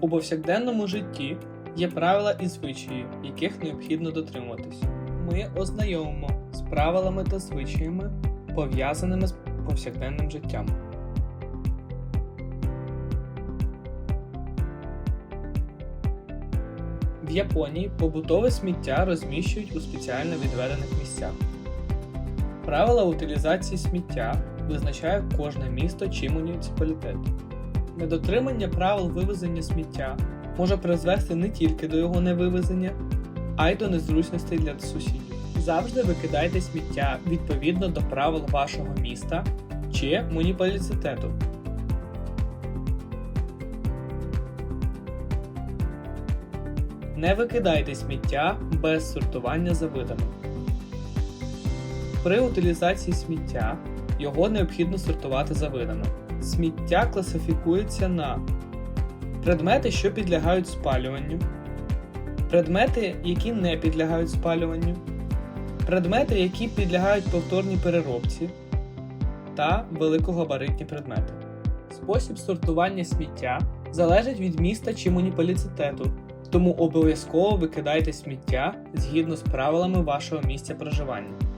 У повсякденному житті є правила і звичаї, яких необхідно дотримуватись. Ми ознайомимо з правилами та звичаями, пов'язаними з повсякденним життям. В Японії побутове сміття розміщують у спеціально відведених місцях. Правила утилізації сміття визначає кожне місто чи муніципалітет. Недотримання правил вивезення сміття може призвести не тільки до його невивезення, а й до незручностей для сусідів. Завжди викидайте сміття відповідно до правил вашого міста чи муніципалітету. Не викидайте сміття без сортування за видами. При утилізації сміття його необхідно сортувати за видами. Сміття класифікується на предмети, що підлягають спалюванню, предмети, які не підлягають спалюванню, предмети, які підлягають повторній переробці, та великогабаритні предмети. Спосіб сортування сміття залежить від міста чи муніципалітету, тому обов'язково викидайте сміття згідно з правилами вашого місця проживання.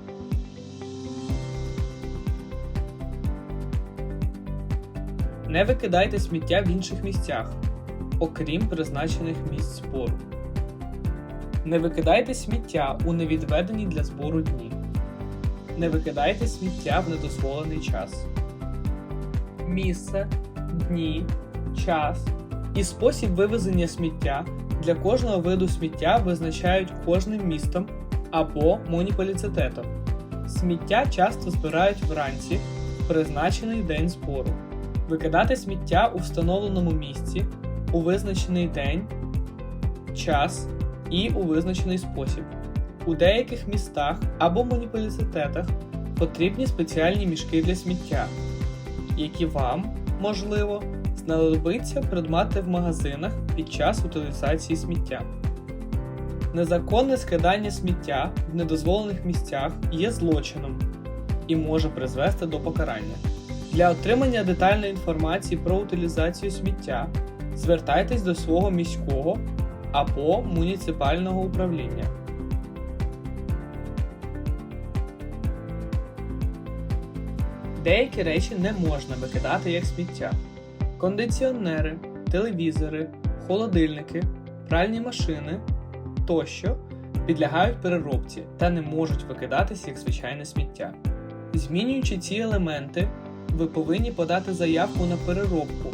Не викидайте сміття в інших місцях, окрім призначених місць збору. Не викидайте сміття у невідведені для збору дні. Не викидайте сміття в недозволений час. Місце, дні, час і спосіб вивезення сміття для кожного виду сміття визначають кожним містом або муніципалітетом. Сміття часто збирають вранці призначений день збору. Викидати сміття у встановленому місці у визначений день, час і у визначений спосіб. У деяких містах або муніципалітетах потрібні спеціальні мішки для сміття, які вам, можливо, знадобиться придбати в магазинах під час утилізації сміття. Незаконне скидання сміття в недозволених місцях є злочином і може призвести до покарання. Для отримання детальної інформації про утилізацію сміття звертайтесь до свого міського або муніципального управління. Деякі речі не можна викидати як сміття. Кондиціонери, телевізори, холодильники, пральні машини тощо підлягають переробці та не можуть викидатись як звичайне сміття. Змінюючи ці елементи, ви повинні подати заявку на переробку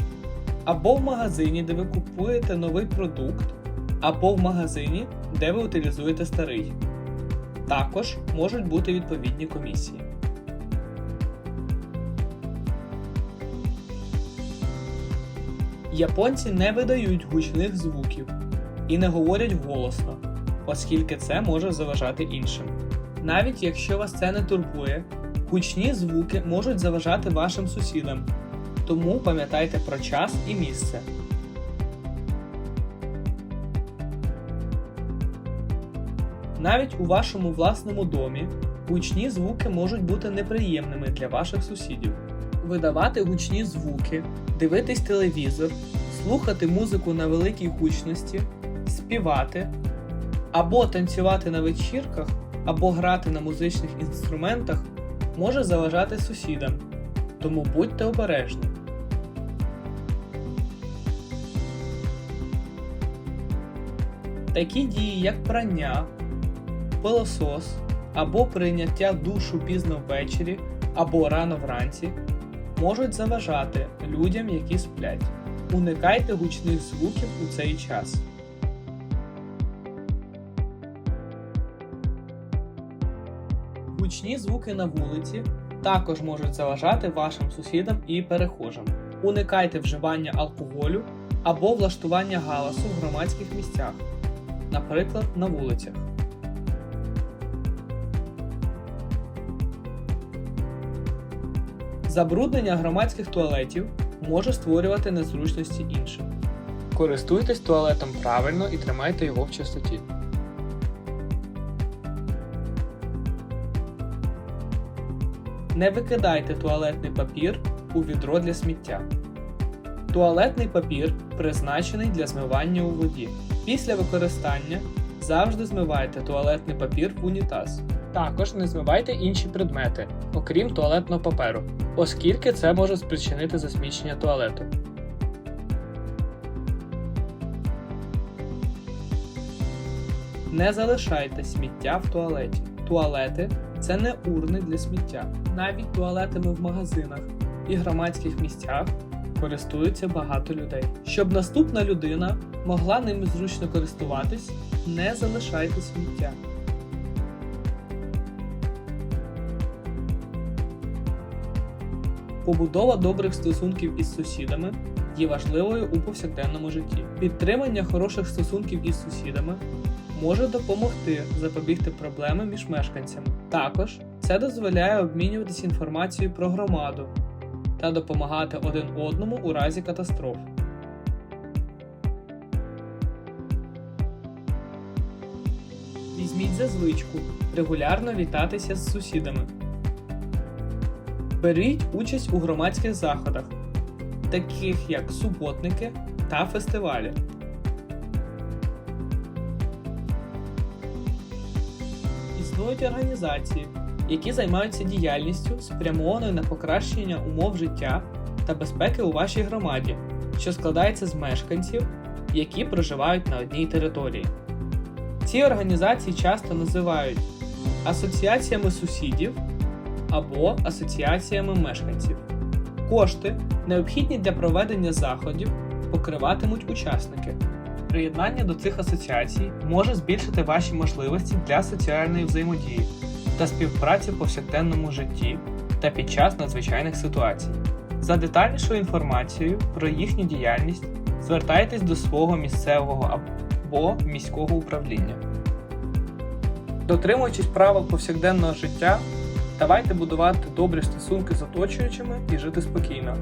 або в магазині, де ви купуєте новий продукт, або в магазині, де ви утилізуєте старий. Також можуть бути відповідні комісії. Японці не видають гучних звуків і не говорять голосно, оскільки це може заважати іншим. Навіть якщо вас це не турбує, гучні звуки можуть заважати вашим сусідам, тому пам'ятайте про час і місце. Навіть у вашому власному домі гучні звуки можуть бути неприємними для ваших сусідів. Видавати гучні звуки, дивитись телевізор, слухати музику на великій гучності, співати або танцювати на вечірках, або грати на музичних інструментах може заважати сусідам, тому будьте обережні. Такі дії, як прання, пилосос або прийняття душу пізно ввечері або рано вранці, можуть заважати людям, які сплять. Уникайте гучних звуків у цей час. Гучні звуки на вулиці також можуть заважати вашим сусідам і перехожим. Уникайте вживання алкоголю або влаштування галасу в громадських місцях, наприклад, на вулицях. Забруднення громадських туалетів може створювати незручності іншим. Користуйтесь туалетом правильно і тримайте його в чистоті. Не викидайте туалетний папір у відро для сміття. Туалетний папір призначений для змивання у воді. Після використання завжди змивайте туалетний папір в унітаз. Також не змивайте інші предмети, окрім туалетного паперу, оскільки це може спричинити засмічення туалету. Не залишайте сміття в туалеті. Туалети це не урни для сміття. Навіть туалетами в магазинах і громадських місцях користуються багато людей. Щоб наступна людина могла ними зручно користуватись, не залишайте сміття. Побудова добрих стосунків із сусідами є важливою у повсякденному житті. Підтримання хороших стосунків із сусідами може допомогти запобігти проблеми між мешканцями. Також це дозволяє обмінюватися інформацією про громаду та допомагати один одному у разі катастроф. Візьміть за звичку регулярно вітатися з сусідами. Беріть участь у громадських заходах, таких як суботники та фестивалі. Існують організації, які займаються діяльністю, спрямованою на покращення умов життя та безпеки у вашій громаді, що складається з мешканців, які проживають на одній території. Ці організації часто називають асоціаціями сусідів або асоціаціями мешканців. Кошти, необхідні для проведення заходів, покриватимуть учасники. Приєднання до цих асоціацій може збільшити ваші можливості для соціальної взаємодії та співпраці в повсякденному житті та під час надзвичайних ситуацій. За детальнішою інформацією про їхню діяльність звертайтесь до свого місцевого або міського управління. Дотримуючись правил повсякденного життя, давайте будувати добрі стосунки з оточуючими і жити спокійно.